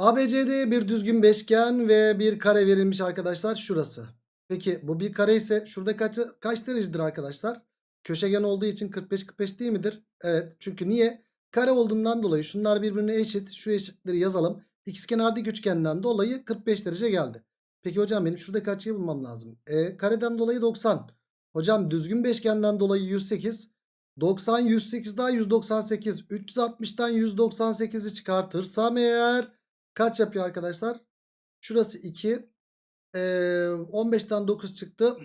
ABCD bir düzgün beşgen ve bir kare verilmiş arkadaşlar şurası. Peki bu bir kare ise şurada kaç, kaç derecedir arkadaşlar? Köşegen olduğu için 45-45 değil midir? Evet çünkü niye? Kare olduğundan dolayı şunlar birbirine eşit. Şu eşitleri yazalım. İkizkenarlık üçgenden dolayı 45 derece geldi. Peki hocam benim şurada açıyı bulmam lazım. E, kareden dolayı 90. Hocam düzgün beşgenden dolayı 108. 90 108 daha 198. 360'tan 198'i çıkartırsam eğer kaç yapıyor arkadaşlar? Şurası 2. Ee, 15'ten 9 çıktı.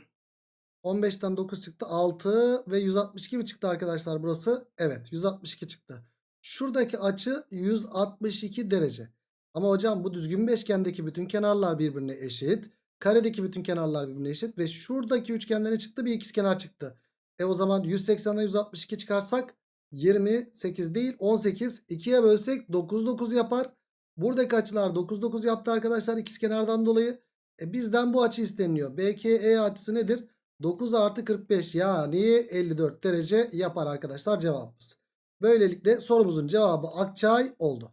15'ten 9 çıktı. 6 ve 162 mi çıktı arkadaşlar burası? Evet 162 çıktı. Şuradaki açı 162 derece. Ama hocam bu düzgün beşgendeki bütün kenarlar birbirine eşit. Karedeki bütün kenarlar birbirine eşit. Ve şuradaki üçgenden ne çıktı? Bir ikizkenar çıktı. E o zaman 180'den 162 çıkarsak 28 değil 18. 2'ye bölsek 9 9 yapar. Buradaki açılar 9 9 yaptı arkadaşlar ikizkenardan dolayı. E bizden bu açı isteniyor. BKE açısı nedir? 9 artı 45 yani 54 derece yapar arkadaşlar cevabımız. Böylelikle sorumuzun cevabı Akçay oldu.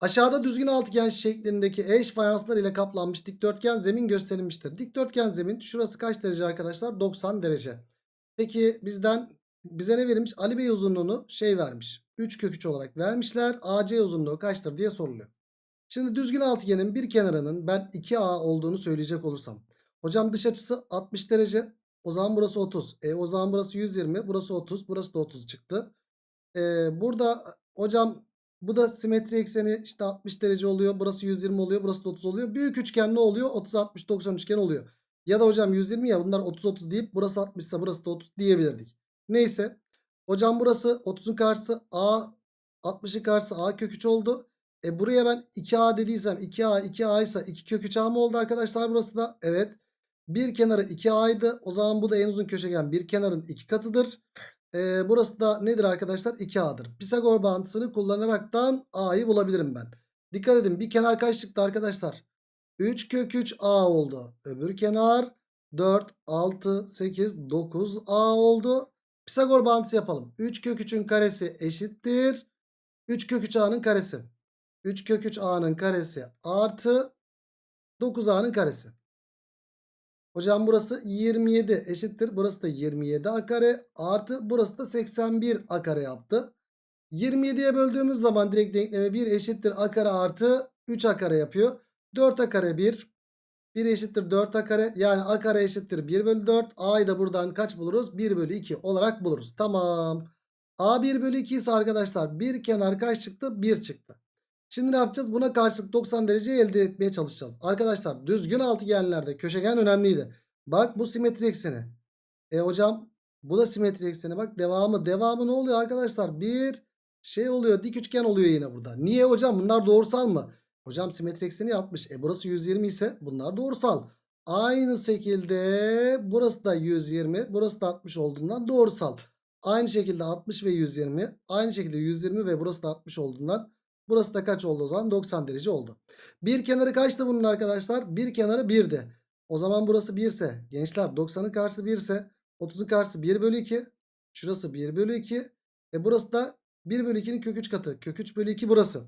Aşağıda düzgün altıgen şeklindeki eş fayanslar ile kaplanmış dikdörtgen zemin gösterilmiştir. Dikdörtgen zemin şurası kaç derece arkadaşlar? 90 derece. Peki bizden bize ne verilmiş? Ali Bey uzunluğunu şey vermiş. 3 kök 3 olarak vermişler. AC uzunluğu kaçtır diye soruluyor. Şimdi düzgün altıgenin bir kenarının ben 2A olduğunu söyleyecek olursam. Hocam dış açısı 60 derece. O zaman burası 30. E o zaman burası 120. Burası 30. Burası da 30 çıktı. E, burada hocam bu da simetri ekseni işte 60 derece oluyor. Burası 120 oluyor. Burası da 30 oluyor. Büyük üçgen ne oluyor? 30 60 90 üçgen oluyor. Ya da hocam 120 ya bunlar 30 30 deyip burası 60 ise burası da 30 diyebilirdik. Neyse. Hocam burası 30'un karşısı A 60'ın karşısı A kök 3 oldu. E buraya ben 2A dediysem 2A 2A ise 2 kök 3 A mı oldu arkadaşlar burası da? Evet. Bir kenarı 2A'ydı. O zaman bu da en uzun köşegen bir kenarın iki katıdır. Ee, burası da nedir arkadaşlar? 2A'dır. Pisagor bağıntısını kullanaraktan A'yı bulabilirim ben. Dikkat edin bir kenar kaç çıktı arkadaşlar? 3 kök 3 A oldu. Öbür kenar 4, 6, 8, 9 A oldu. Pisagor bağıntısı yapalım. 3 kök 3'ün karesi eşittir. 3 kök 3 A'nın karesi. 3 kök 3 A'nın karesi artı 9 A'nın karesi. Hocam burası 27 eşittir. Burası da 27 a kare artı burası da 81 a kare yaptı. 27'ye böldüğümüz zaman direkt denkleme 1 eşittir a kare artı 3 a kare yapıyor. 4 a kare 1. 1 eşittir 4 a kare. Yani a kare eşittir 1 bölü 4. A'yı da buradan kaç buluruz? 1 bölü 2 olarak buluruz. Tamam. A 1 bölü 2 ise arkadaşlar bir kenar kaç çıktı? 1 çıktı. Şimdi ne yapacağız? Buna karşılık 90 derece elde etmeye çalışacağız. Arkadaşlar düzgün altıgenlerde köşegen önemliydi. Bak bu simetri ekseni. E hocam bu da simetri ekseni. Bak devamı. Devamı ne oluyor arkadaşlar? Bir şey oluyor. Dik üçgen oluyor yine burada. Niye hocam? Bunlar doğrusal mı? Hocam simetri ekseni 60. E burası 120 ise bunlar doğrusal. Aynı şekilde burası da 120. Burası da 60 olduğundan doğrusal. Aynı şekilde 60 ve 120. Aynı şekilde 120 ve burası da 60 olduğundan Burası da kaç oldu o zaman? 90 derece oldu. Bir kenarı kaçtı bunun arkadaşlar? Bir kenarı 1'di. O zaman burası 1 ise gençler 90'ın karşısı 1 ise 30'un karşısı 1 bölü 2. Şurası 1 bölü 2. E burası da 1 bölü 2'nin kök 3 katı. Kök 3 bölü 2 burası.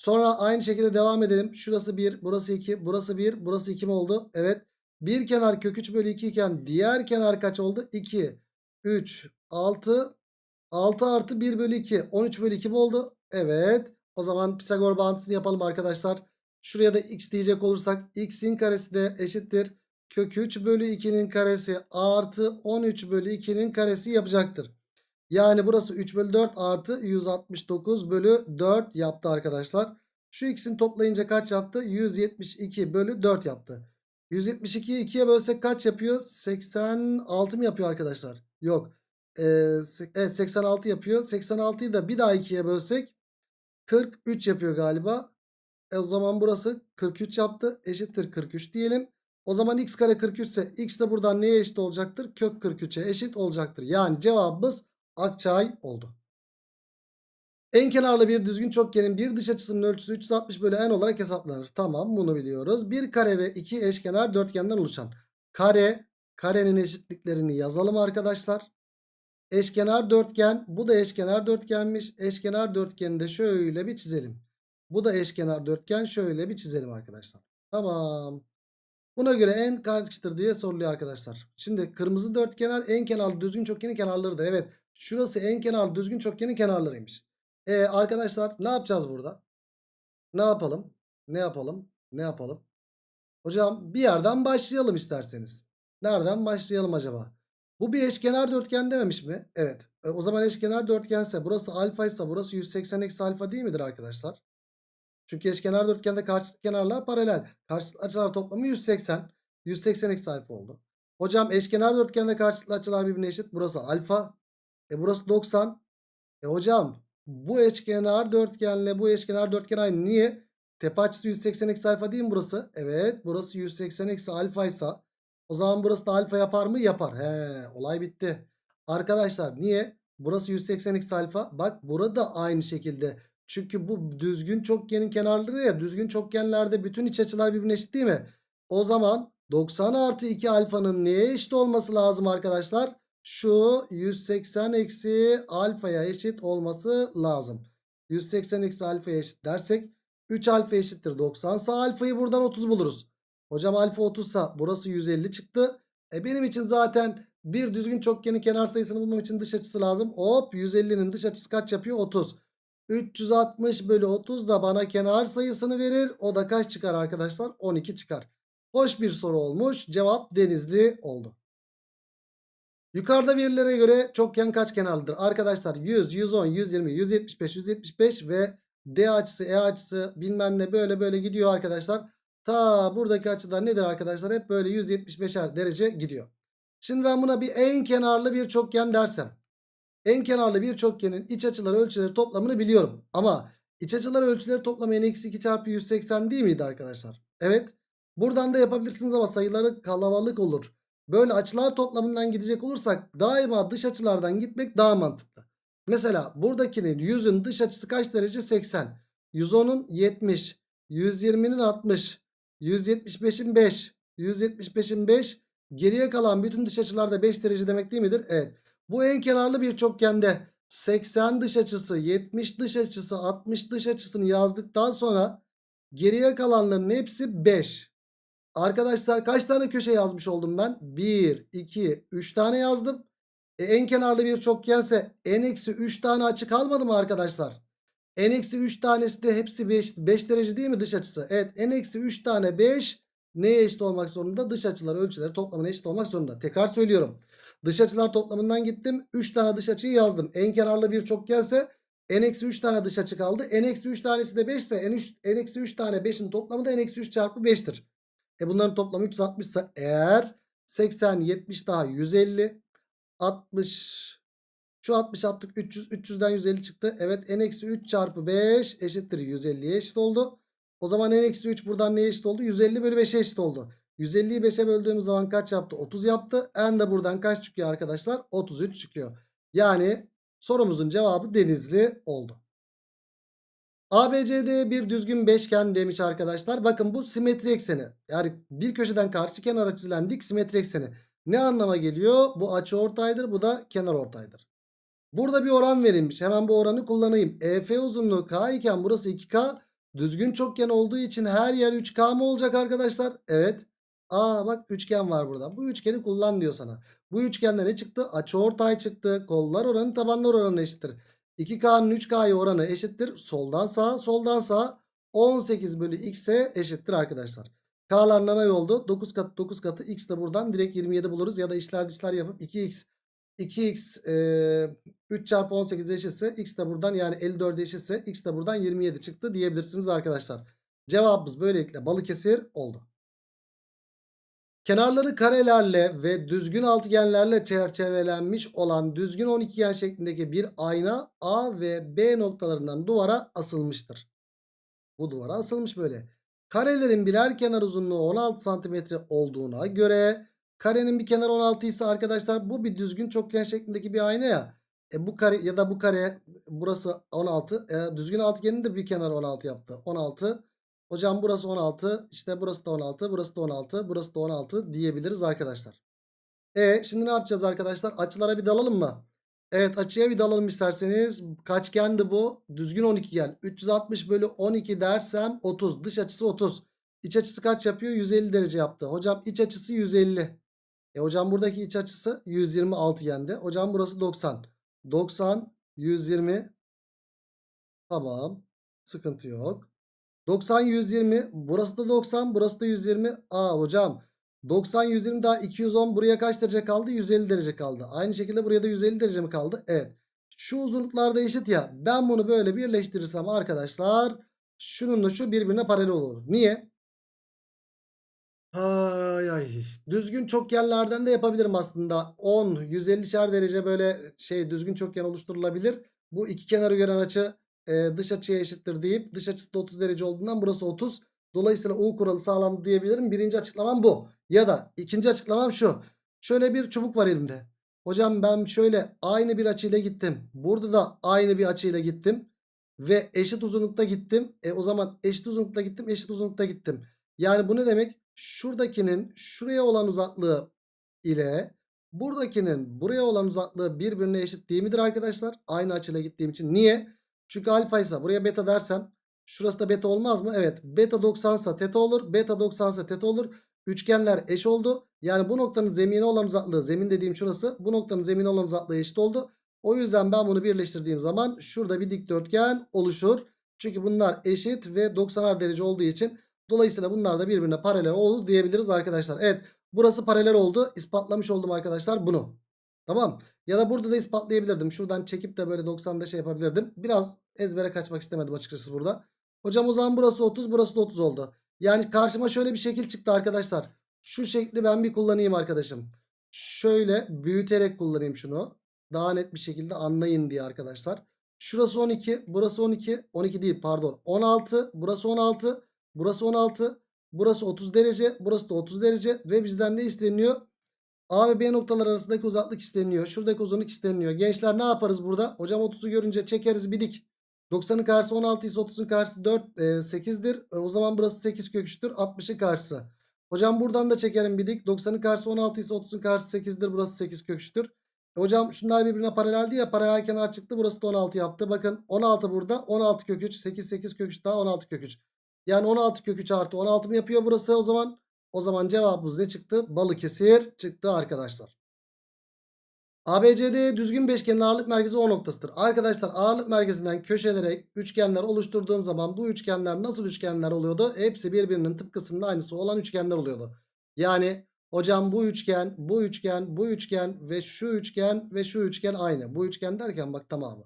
Sonra aynı şekilde devam edelim. Şurası 1, burası 2, burası 1, burası 2 mi oldu? Evet. Bir kenar kök 3 bölü 2 iken diğer kenar kaç oldu? 2, 3, 6, 6 artı 1 bölü 2. 13 bölü 2 mi oldu? Evet. O zaman Pisagor bağıntısını yapalım arkadaşlar. Şuraya da x diyecek olursak x'in karesi de eşittir. Kök 3 bölü 2'nin karesi artı 13 bölü 2'nin karesi yapacaktır. Yani burası 3 bölü 4 artı 169 bölü 4 yaptı arkadaşlar. Şu x'in toplayınca kaç yaptı? 172 bölü 4 yaptı. 172'yi 2'ye bölsek kaç yapıyor? 86 mı yapıyor arkadaşlar? Yok. Ee, evet 86 yapıyor. 86'yı da bir daha 2'ye bölsek 43 yapıyor galiba. E o zaman burası 43 yaptı. Eşittir 43 diyelim. O zaman x kare 43 ise x de buradan neye eşit olacaktır? Kök 43'e eşit olacaktır. Yani cevabımız Akçay oldu. En kenarlı bir düzgün çokgenin bir dış açısının ölçüsü 360 bölü n olarak hesaplanır. Tamam bunu biliyoruz. Bir kare ve iki eşkenar dörtgenden oluşan kare, karenin eşitliklerini yazalım arkadaşlar. Eşkenar dörtgen. Bu da eşkenar dörtgenmiş. Eşkenar dörtgeni de şöyle bir çizelim. Bu da eşkenar dörtgen. Şöyle bir çizelim arkadaşlar. Tamam. Buna göre en kaçtır diye soruluyor arkadaşlar. Şimdi kırmızı dörtgenler en kenarlı düzgün çokgenin kenarlarıdır. Evet. Şurası en kenarlı düzgün çokgenin kenarlarıymış. E arkadaşlar ne yapacağız burada? Ne yapalım? Ne yapalım? Ne yapalım? Hocam bir yerden başlayalım isterseniz. Nereden başlayalım acaba? Bu bir eşkenar dörtgen dememiş mi? Evet. E, o zaman eşkenar dörtgense burası alfa ise burası 180 eksi alfa değil midir arkadaşlar? Çünkü eşkenar dörtgende karşılıklı kenarlar paralel. Karşılıklı açılar toplamı 180. 180 eksi alfa oldu. Hocam eşkenar dörtgende karşılıklı açılar birbirine eşit. Burası alfa. E burası 90. E hocam bu eşkenar dörtgenle bu eşkenar dörtgen aynı. Niye? Tepe açısı 180 eksi alfa değil mi burası? Evet burası 180 eksi alfa ise o zaman burası da alfa yapar mı? Yapar. He olay bitti. Arkadaşlar niye? Burası 180 eksi alfa. Bak burada aynı şekilde. Çünkü bu düzgün çokgenin kenarları ya. Düzgün çokgenlerde bütün iç açılar birbirine eşit değil mi? O zaman 90 artı 2 alfanın neye eşit olması lazım arkadaşlar? Şu 180 eksi alfaya eşit olması lazım. 180 eksi alfaya eşit dersek 3 alfa eşittir 90 sa alfayı buradan 30 buluruz. Hocam alfa 30 sa burası 150 çıktı. E benim için zaten bir düzgün çokgenin kenar sayısını bulmam için dış açısı lazım. Hop 150'nin dış açısı kaç yapıyor? 30. 360 bölü 30 da bana kenar sayısını verir. O da kaç çıkar arkadaşlar? 12 çıkar. Hoş bir soru olmuş. Cevap denizli oldu. Yukarıda verilere göre çokgen kaç kenarlıdır? Arkadaşlar 100, 110, 120, 175, 175 ve D açısı, E açısı bilmem ne böyle böyle gidiyor arkadaşlar. Ta buradaki açılar nedir arkadaşlar? Hep böyle 175'er derece gidiyor. Şimdi ben buna bir en kenarlı bir çokgen dersem. En kenarlı bir çokgenin iç açıları ölçüleri toplamını biliyorum. Ama iç açıları ölçüleri toplamı n eksi 2 çarpı 180 değil miydi arkadaşlar? Evet. Buradan da yapabilirsiniz ama sayıları kalabalık olur. Böyle açılar toplamından gidecek olursak daima dış açılardan gitmek daha mantıklı. Mesela buradakinin 100'ün dış açısı kaç derece? 80. 110'un 70. 120'nin 60. 175'in 5. 175'in 5. Geriye kalan bütün dış açılarda 5 derece demek değil midir? Evet. Bu en kenarlı bir çokgende 80 dış açısı, 70 dış açısı, 60 dış açısını yazdıktan sonra geriye kalanların hepsi 5. Arkadaşlar kaç tane köşe yazmış oldum ben? 1, 2, 3 tane yazdım. E, en kenarlı bir çokgense n-3 tane açı kalmadı mı arkadaşlar? n-3 tanesi de hepsi 5, 5 derece değil mi dış açısı? Evet n-3 tane 5 neye eşit olmak zorunda? Dış açılar ölçüleri toplamına eşit olmak zorunda. Tekrar söylüyorum. Dış açılar toplamından gittim. 3 tane dış açıyı yazdım. En kenarlı bir çokgence n-3 tane dış açı kaldı. n-3 tanesi de 5 ise n-3 tane 5'in toplamı da n-3 çarpı 5'tir. E bunların toplamı 360 ise eğer 80, 70 daha 150, 60 şu 60 attık 300, 300'den 150 çıktı. Evet n-3 çarpı 5 eşittir 150'ye eşit oldu. O zaman n-3 buradan neye eşit oldu? 150 bölü 5'e eşit oldu. 150'yi 5'e böldüğümüz zaman kaç yaptı? 30 yaptı. N de buradan kaç çıkıyor arkadaşlar? 33 çıkıyor. Yani sorumuzun cevabı denizli oldu. ABCD bir düzgün beşgen demiş arkadaşlar. Bakın bu simetri ekseni. Yani bir köşeden karşı kenara çizilen dik simetri ekseni. Ne anlama geliyor? Bu açı ortaydır. Bu da kenar ortaydır. Burada bir oran verilmiş. Hemen bu oranı kullanayım. EF uzunluğu K iken burası 2K. Düzgün çokgen olduğu için her yer 3K mı olacak arkadaşlar? Evet. Aa bak üçgen var burada. Bu üçgeni kullan diyor sana. Bu üçgende ne çıktı? Açıortay çıktı. Kollar oranı tabanlar oranı eşittir. 2K'nın 3K'ya oranı eşittir. Soldan sağa soldan sağa 18 bölü x'e eşittir arkadaşlar. K'lar nanay oldu. 9 katı 9 katı x de buradan direkt 27 buluruz. Ya da işler dışlar yapıp 2x 2x e, 3 çarpı 18 eşitse x de buradan yani 54 eşitse x de buradan 27 çıktı diyebilirsiniz arkadaşlar. Cevabımız böylelikle Balıkesir oldu. Kenarları karelerle ve düzgün altıgenlerle çerçevelenmiş olan düzgün 12gen şeklindeki bir ayna A ve B noktalarından duvara asılmıştır. Bu duvara asılmış böyle. Karelerin birer kenar uzunluğu 16 cm olduğuna göre karenin bir kenar 16 ise arkadaşlar bu bir düzgün çokgen şeklindeki bir ayna ya. E bu kare ya da bu kare burası 16. E, düzgün altıgenin de bir kenar 16 yaptı. 16 Hocam burası 16. işte burası da 16. Burası da 16. Burası da 16 diyebiliriz arkadaşlar. E şimdi ne yapacağız arkadaşlar? Açılara bir dalalım mı? Evet açıya bir dalalım isterseniz. Kaçgendi bu? Düzgün 12 gen. 360 bölü 12 dersem 30. Dış açısı 30. İç açısı kaç yapıyor? 150 derece yaptı. Hocam iç açısı 150. E hocam buradaki iç açısı 126 gendi. Hocam burası 90. 90, 120. Tamam. Sıkıntı yok. 90, 120. Burası da 90. Burası da 120. Aa hocam. 90, 120 daha 210. Buraya kaç derece kaldı? 150 derece kaldı. Aynı şekilde buraya da 150 derece mi kaldı? Evet. Şu uzunluklar da eşit ya. Ben bunu böyle birleştirirsem arkadaşlar. Şununla şu birbirine paralel olur. Niye? Ay ay. Düzgün çokgenlerden de yapabilirim aslında. 10, 150'şer derece böyle şey düzgün çokgen oluşturulabilir. Bu iki kenarı gören açı e, dış açıya eşittir deyip dış açısı da 30 derece olduğundan burası 30. Dolayısıyla U kuralı sağlandı diyebilirim. Birinci açıklamam bu. Ya da ikinci açıklamam şu. Şöyle bir çubuk var elimde. Hocam ben şöyle aynı bir açıyla gittim. Burada da aynı bir açıyla gittim. Ve eşit uzunlukta gittim. E o zaman eşit uzunlukta gittim, eşit uzunlukta gittim. Yani bu ne demek? Şuradakinin şuraya olan uzaklığı ile buradakinin buraya olan uzaklığı birbirine eşit değil midir arkadaşlar? Aynı açıyla gittiğim için. Niye? Çünkü alfa ise buraya beta dersem şurası da beta olmaz mı? Evet. Beta 90 ise teta olur. Beta 90 ise teta olur. Üçgenler eş oldu. Yani bu noktanın zemine olan uzaklığı zemin dediğim şurası. Bu noktanın zemine olan uzaklığı eşit oldu. O yüzden ben bunu birleştirdiğim zaman şurada bir dikdörtgen oluşur. Çünkü bunlar eşit ve 90'ar derece olduğu için dolayısıyla bunlar da birbirine paralel olur diyebiliriz arkadaşlar. Evet burası paralel oldu. İspatlamış oldum arkadaşlar bunu. Tamam. Ya da burada da ispatlayabilirdim. Şuradan çekip de böyle 90'da şey yapabilirdim. Biraz ezbere kaçmak istemedim açıkçası burada. Hocam o zaman burası 30 burası da 30 oldu. Yani karşıma şöyle bir şekil çıktı arkadaşlar. Şu şekli ben bir kullanayım arkadaşım. Şöyle büyüterek kullanayım şunu. Daha net bir şekilde anlayın diye arkadaşlar. Şurası 12 burası 12 12 değil pardon 16 burası 16 burası 16 burası 30 derece burası da 30 derece ve bizden ne isteniyor? A ve B noktalar arasındaki uzaklık isteniyor. Şuradaki uzunluk isteniyor. Gençler ne yaparız burada? Hocam 30'u görünce çekeriz bir dik. 90'ın karşısı 16 ise 30'un karşısı 4 e, 8'dir. E, o zaman burası 8 kök 3'tür. 60'ın karşısı. Hocam buradan da çekelim bir dik. 90'ın karşısı 16 ise 30'un karşısı 8'dir. Burası 8 kök 3'tür. E, hocam şunlar birbirine paraleldi ya. Paralel kenar çıktı. Burası da 16 yaptı. Bakın 16 burada. 16 kök 3. 8 8 kök 3 daha 16 kök 3. Yani 16 kök 3 artı 16 mı yapıyor burası o zaman? O zaman cevabımız ne çıktı? Balıkesir çıktı arkadaşlar. ABCD düzgün beşgenin ağırlık merkezi O noktasıdır. Arkadaşlar ağırlık merkezinden köşelere üçgenler oluşturduğum zaman bu üçgenler nasıl üçgenler oluyordu? Hepsi birbirinin tıpkısının aynısı olan üçgenler oluyordu. Yani hocam bu üçgen, bu üçgen, bu üçgen ve şu üçgen ve şu üçgen aynı. Bu üçgen derken bak tamamı.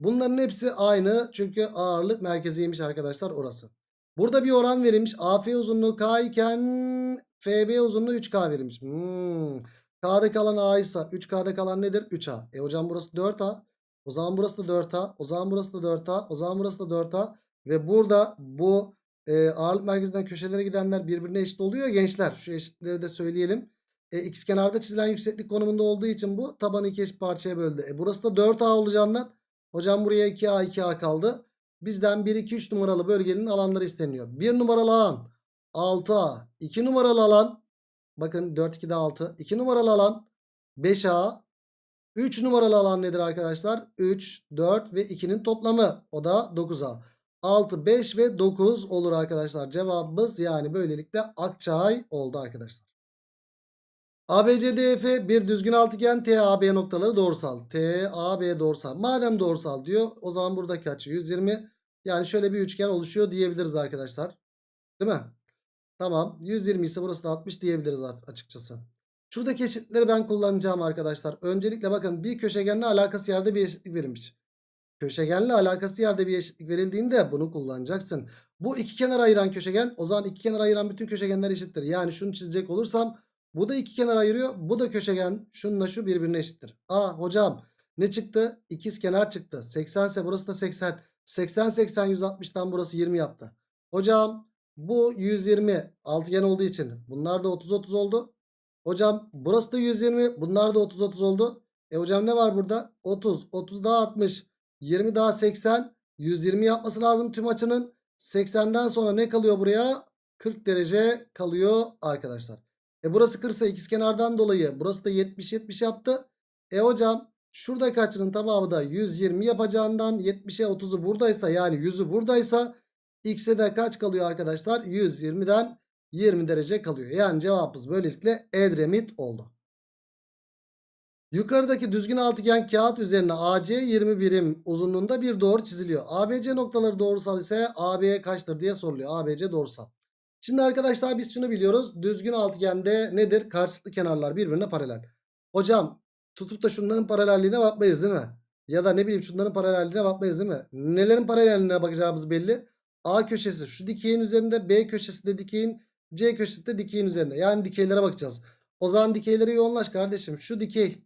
Bunların hepsi aynı çünkü ağırlık merkeziymiş arkadaşlar orası. Burada bir oran verilmiş. AF uzunluğu K iken FB uzunluğu 3K verilmiş. Hmm. K'da kalan A ise 3K'da kalan nedir? 3A. E hocam burası 4A. O zaman burası da 4A. O zaman burası da 4A. O zaman burası da 4A. Ve burada bu e, ağırlık merkezinden köşelere gidenler birbirine eşit oluyor gençler. Şu eşitleri de söyleyelim. E, x kenarda çizilen yükseklik konumunda olduğu için bu tabanı iki eşit parçaya böldü. E, burası da 4A olacağından hocam buraya 2A 2A kaldı. Bizden 1 2 3 numaralı bölgenin alanları isteniyor. 1 numaralı alan 6A. 2 numaralı alan bakın 4 2'de 6. 2 numaralı alan 5A. 3 numaralı alan nedir arkadaşlar? 3, 4 ve 2'nin toplamı. O da 9A. 6, 5 ve 9 olur arkadaşlar. Cevabımız yani böylelikle Akçay oldu arkadaşlar. ABCDF bir düzgün altıgen TAB noktaları doğrusal. TAB doğrusal. Madem doğrusal diyor o zaman buradaki açı 120. Yani şöyle bir üçgen oluşuyor diyebiliriz arkadaşlar. Değil mi? Tamam. 120 ise burası da 60 diyebiliriz açıkçası. Şuradaki eşitleri ben kullanacağım arkadaşlar. Öncelikle bakın bir köşegenle alakası yerde bir eşitlik verilmiş. Köşegenle alakası yerde bir eşitlik verildiğinde bunu kullanacaksın. Bu iki kenar ayıran köşegen o zaman iki kenar ayıran bütün köşegenler eşittir. Yani şunu çizecek olursam bu da iki kenar ayırıyor. Bu da köşegen şununla şu birbirine eşittir. Aa hocam ne çıktı? İkiz kenar çıktı. 80 ise burası da 80. 80 80 160'tan burası 20 yaptı. Hocam bu 120 altıgen olduğu için bunlar da 30 30 oldu. Hocam burası da 120 bunlar da 30 30 oldu. E hocam ne var burada? 30 30 daha 60 20 daha 80 120 yapması lazım tüm açının. 80'den sonra ne kalıyor buraya? 40 derece kalıyor arkadaşlar. E burası 40 ise ikizkenardan dolayı burası da 70 70 yaptı. E hocam Şuradaki açının tamamı da 120 yapacağından 70'e 30'u buradaysa yani 100'ü buradaysa x'e de kaç kalıyor arkadaşlar? 120'den 20 derece kalıyor. Yani cevabımız böylelikle Edremit oldu. Yukarıdaki düzgün altıgen kağıt üzerine AC 20 birim uzunluğunda bir doğru çiziliyor. ABC noktaları doğrusal ise AB kaçtır diye soruluyor. ABC doğrusal. Şimdi arkadaşlar biz şunu biliyoruz. Düzgün altıgende nedir? Karşılıklı kenarlar birbirine paralel. Hocam tutup da şunların paralelliğine bakmayız değil mi? Ya da ne bileyim şunların paralelliğine bakmayız değil mi? Nelerin paralelliğine bakacağımız belli. A köşesi şu dikeyin üzerinde B köşesi de dikeyin C köşesi de dikeyin üzerinde. Yani dikeylere bakacağız. O zaman dikeylere yoğunlaş kardeşim. Şu dikey.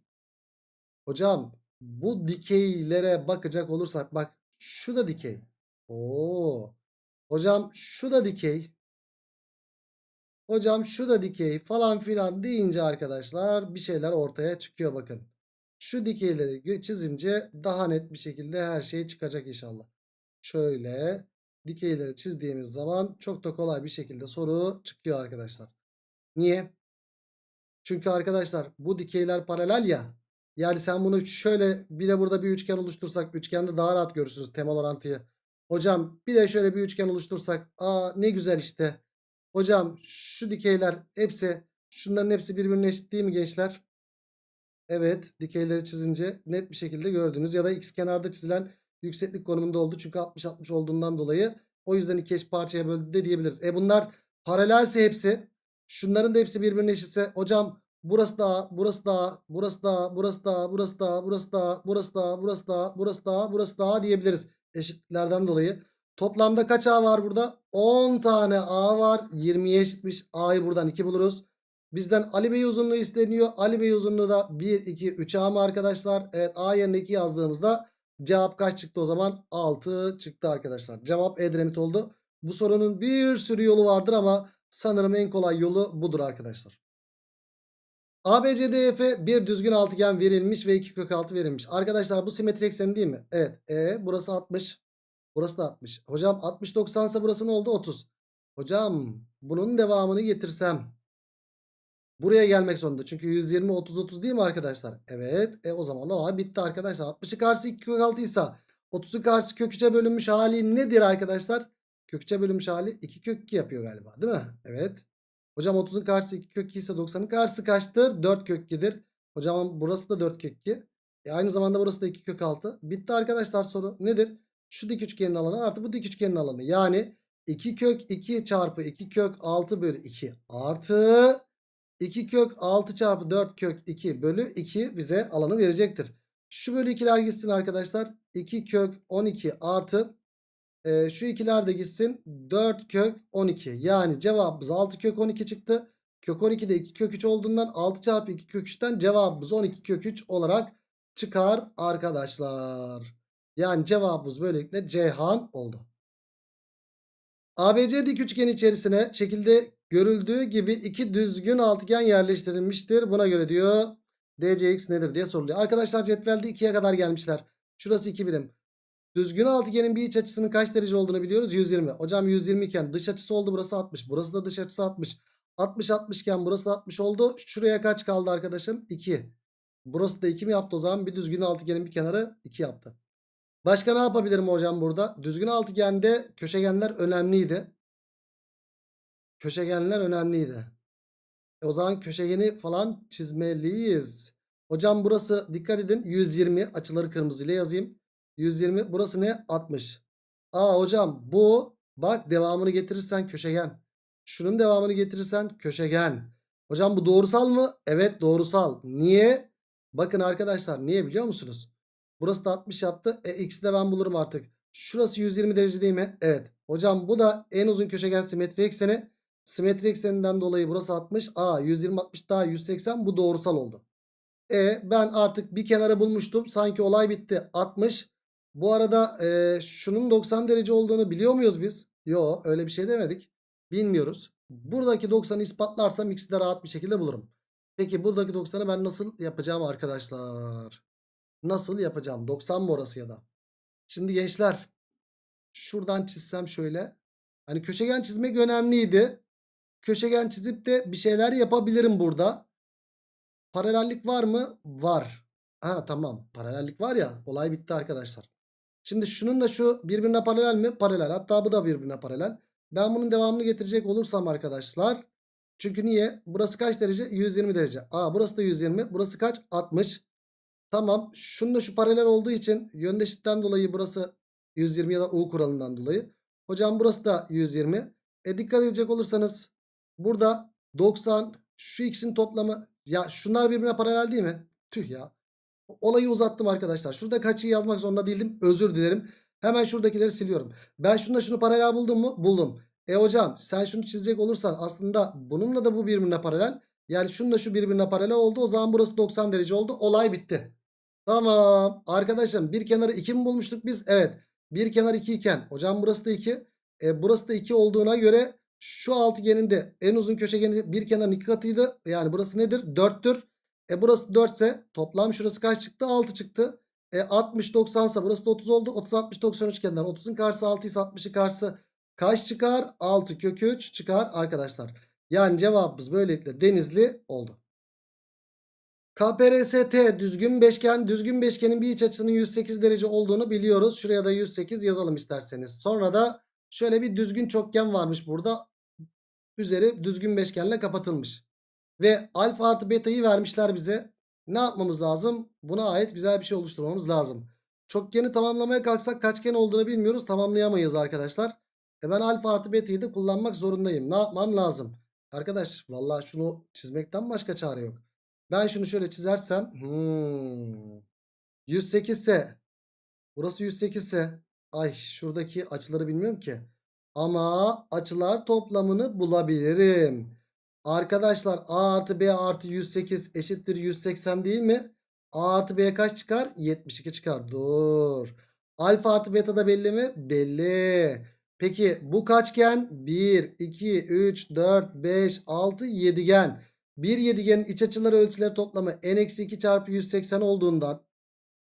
Hocam bu dikeylere bakacak olursak bak şu da dikey. Oo. Hocam şu da dikey. Hocam şu da dikey falan filan deyince arkadaşlar bir şeyler ortaya çıkıyor bakın. Şu dikeyleri çizince daha net bir şekilde her şey çıkacak inşallah. Şöyle dikeyleri çizdiğimiz zaman çok da kolay bir şekilde soru çıkıyor arkadaşlar. Niye? Çünkü arkadaşlar bu dikeyler paralel ya. Yani sen bunu şöyle bir de burada bir üçgen oluştursak üçgende daha rahat görürsünüz temel orantıyı. Hocam bir de şöyle bir üçgen oluştursak aa ne güzel işte. Hocam şu dikeyler hepsi şunların hepsi birbirine eşit değil mi gençler? Evet dikeyleri çizince net bir şekilde gördünüz. Ya da x kenarda çizilen yükseklik konumunda oldu. Çünkü 60-60 olduğundan dolayı o yüzden iki eş parçaya böldü de diyebiliriz. E bunlar paralelse hepsi. Şunların da hepsi birbirine eşitse hocam burası da burası da burası da burası da burası da burası da burası da burası da burası da burası da diyebiliriz eşitliklerden dolayı. Toplamda kaç A var burada? 10 tane A var. 20'ye eşitmiş. A'yı buradan 2 buluruz. Bizden Ali Bey uzunluğu isteniyor. Ali Bey uzunluğu da 1, 2, 3 A mı arkadaşlar? Evet A yerine 2 yazdığımızda cevap kaç çıktı o zaman? 6 çıktı arkadaşlar. Cevap Edremit oldu. Bu sorunun bir sürü yolu vardır ama sanırım en kolay yolu budur arkadaşlar. ABCDF bir düzgün altıgen verilmiş ve 2 kök altı verilmiş. Arkadaşlar bu simetri ekseni değil mi? Evet. E burası 60. Burası da 60. Hocam 60 90 ise burası ne oldu? 30. Hocam bunun devamını getirsem buraya gelmek zorunda. Çünkü 120 30 30 değil mi arkadaşlar? Evet. E o zaman o bitti arkadaşlar. 60'ı karşısı 2 kök 6 ise 30'u karşısı kök 3'e bölünmüş hali nedir arkadaşlar? Kök 3'e bölünmüş hali 2 kök 2 yapıyor galiba değil mi? Evet. Hocam 30'un karşısı 2 kök 2 ise 90'ın karşısı kaçtır? 4 kök 2'dir. Hocam burası da 4 kök 2. E aynı zamanda burası da 2 kök 6. Bitti arkadaşlar soru. Nedir? Şu dik üçgenin alanı artı bu dik üçgenin alanı. Yani 2 kök 2 çarpı 2 kök 6 bölü 2 artı 2 kök 6 çarpı 4 kök 2 bölü 2 bize alanı verecektir. Şu bölü 2'ler gitsin arkadaşlar. 2 kök 12 artı e, şu ikiler de gitsin. 4 kök 12. Yani cevabımız 6 kök 12 çıktı. Kök 12 de 2 kök 3 olduğundan 6 çarpı 2 kök 3'ten cevabımız 12 kök 3 olarak çıkar arkadaşlar. Yani cevabımız böylelikle Ceyhan oldu. ABC dik üçgen içerisine şekilde görüldüğü gibi iki düzgün altıgen yerleştirilmiştir. Buna göre diyor DCX nedir diye soruluyor. Arkadaşlar cetvelde 2'ye kadar gelmişler. Şurası 2 birim. Düzgün altıgenin bir iç açısının kaç derece olduğunu biliyoruz. 120. Hocam 120 iken dış açısı oldu burası 60. Burası da dış açısı 60. 60 60 iken burası 60 oldu. Şuraya kaç kaldı arkadaşım? 2. Burası da 2 mi yaptı o zaman? Bir düzgün altıgenin bir kenarı 2 yaptı. Başka ne yapabilirim hocam burada? Düzgün altıgende köşegenler önemliydi. Köşegenler önemliydi. E o zaman köşegeni falan çizmeliyiz. Hocam burası dikkat edin 120 açıları kırmızıyla yazayım. 120 burası ne? 60. Aa hocam bu bak devamını getirirsen köşegen. Şunun devamını getirirsen köşegen. Hocam bu doğrusal mı? Evet doğrusal. Niye? Bakın arkadaşlar niye biliyor musunuz? Burası da 60 yaptı. E x'i de ben bulurum artık. Şurası 120 derece değil mi? Evet. Hocam bu da en uzun köşegen simetri ekseni. Simetri ekseninden dolayı burası 60. A 120 60 daha 180 bu doğrusal oldu. E ben artık bir kenarı bulmuştum. Sanki olay bitti. 60. Bu arada e, şunun 90 derece olduğunu biliyor muyuz biz? Yo öyle bir şey demedik. Bilmiyoruz. Buradaki 90'ı ispatlarsam x'i de rahat bir şekilde bulurum. Peki buradaki 90'ı ben nasıl yapacağım arkadaşlar? Nasıl yapacağım? 90 mı orası ya da? Şimdi gençler şuradan çizsem şöyle. Hani köşegen çizmek önemliydi. Köşegen çizip de bir şeyler yapabilirim burada. Paralellik var mı? Var. Ha tamam. Paralellik var ya. Olay bitti arkadaşlar. Şimdi şunun da şu birbirine paralel mi? Paralel. Hatta bu da birbirine paralel. Ben bunun devamını getirecek olursam arkadaşlar. Çünkü niye? Burası kaç derece? 120 derece. Aa burası da 120. Burası kaç? 60. Tamam. Şununla şu paralel olduğu için yöndeşlikten dolayı burası 120 ya da U kuralından dolayı. Hocam burası da 120. E dikkat edecek olursanız burada 90 şu ikisinin toplamı ya şunlar birbirine paralel değil mi? Tüh ya. Olayı uzattım arkadaşlar. Şurada kaçı yazmak zorunda değildim. Özür dilerim. Hemen şuradakileri siliyorum. Ben şununla şunu paralel buldum mu? Buldum. E hocam sen şunu çizecek olursan aslında bununla da bu birbirine paralel. Yani şununla şu birbirine paralel oldu. O zaman burası 90 derece oldu. Olay bitti. Tamam. Arkadaşım bir kenarı 2 mi bulmuştuk biz? Evet. Bir kenar 2 iken. Hocam burası da 2. E, burası da 2 olduğuna göre şu altıgenin de en uzun köşegeni bir kenarın 2 katıydı. Yani burası nedir? 4'tür. E burası 4 ise toplam şurası kaç çıktı? 6 çıktı. E 60 90 ise burası da 30 oldu. 30 60 90 üçgeninden 30'un karşısı 6 ise 60'ın karşısı kaç çıkar? 6 kök 3 çıkar arkadaşlar. Yani cevabımız böylelikle denizli oldu. KPRST düzgün beşgen. Düzgün beşgenin bir iç açısının 108 derece olduğunu biliyoruz. Şuraya da 108 yazalım isterseniz. Sonra da şöyle bir düzgün çokgen varmış burada. Üzeri düzgün beşgenle kapatılmış. Ve alfa artı beta'yı vermişler bize. Ne yapmamız lazım? Buna ait güzel bir şey oluşturmamız lazım. Çokgeni tamamlamaya kalksak kaçgen olduğunu bilmiyoruz. Tamamlayamayız arkadaşlar. E ben alfa artı beta'yı da kullanmak zorundayım. Ne yapmam lazım? Arkadaş vallahi şunu çizmekten başka çare yok. Ben şunu şöyle çizersem. Hmm, 108 ise. Burası 108 ise. Ay şuradaki açıları bilmiyorum ki. Ama açılar toplamını bulabilirim. Arkadaşlar A artı B artı 108 eşittir 180 değil mi? A artı B kaç çıkar? 72 çıkar. Dur. Alfa artı beta da belli mi? Belli. Peki bu kaçgen? 1, 2, 3, 4, 5, 6, 7gen. Bir yedigenin iç açıları ölçüleri toplamı n-2 çarpı 180 olduğundan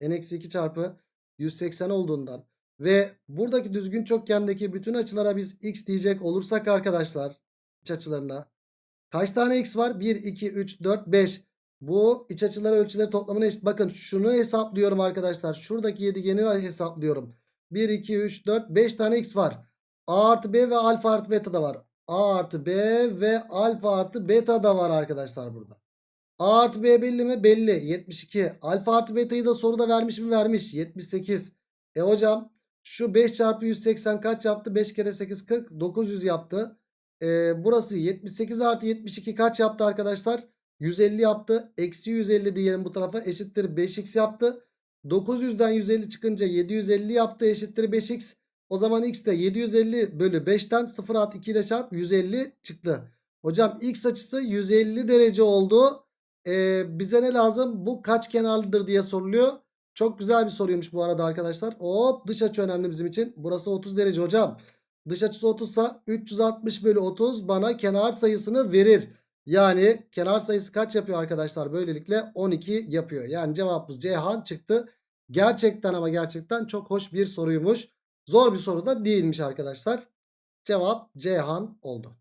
n-2 çarpı 180 olduğundan ve buradaki düzgün çokgendeki bütün açılara biz x diyecek olursak arkadaşlar iç açılarına kaç tane x var? 1, 2, 3, 4, 5 bu iç açıları ölçüleri toplamına eşit. Bakın şunu hesaplıyorum arkadaşlar. Şuradaki yedigeni hesaplıyorum. 1, 2, 3, 4, 5 tane x var. A artı B ve alfa artı beta da var. A artı B ve alfa artı beta da var arkadaşlar burada. A artı B belli mi? Belli. 72. Alfa artı beta'yı da soruda vermiş mi? Vermiş. 78. E hocam şu 5 çarpı 180 kaç yaptı? 5 kere 8 40. 900 yaptı. E, burası 78 artı 72 kaç yaptı arkadaşlar? 150 yaptı. Eksi 150 diyelim bu tarafa eşittir 5x yaptı. 900'den 150 çıkınca 750 yaptı eşittir 5x. O zaman x de 750 bölü 5'ten 0 at 2 ile çarp 150 çıktı. Hocam x açısı 150 derece oldu. Ee, bize ne lazım? Bu kaç kenarlıdır diye soruluyor. Çok güzel bir soruymuş bu arada arkadaşlar. Hop dış açı önemli bizim için. Burası 30 derece hocam. Dış açısı 30 ise 360 bölü 30 bana kenar sayısını verir. Yani kenar sayısı kaç yapıyor arkadaşlar? Böylelikle 12 yapıyor. Yani cevabımız Ceyhan çıktı. Gerçekten ama gerçekten çok hoş bir soruymuş. Zor bir soru da değilmiş arkadaşlar. Cevap Ceyhan oldu.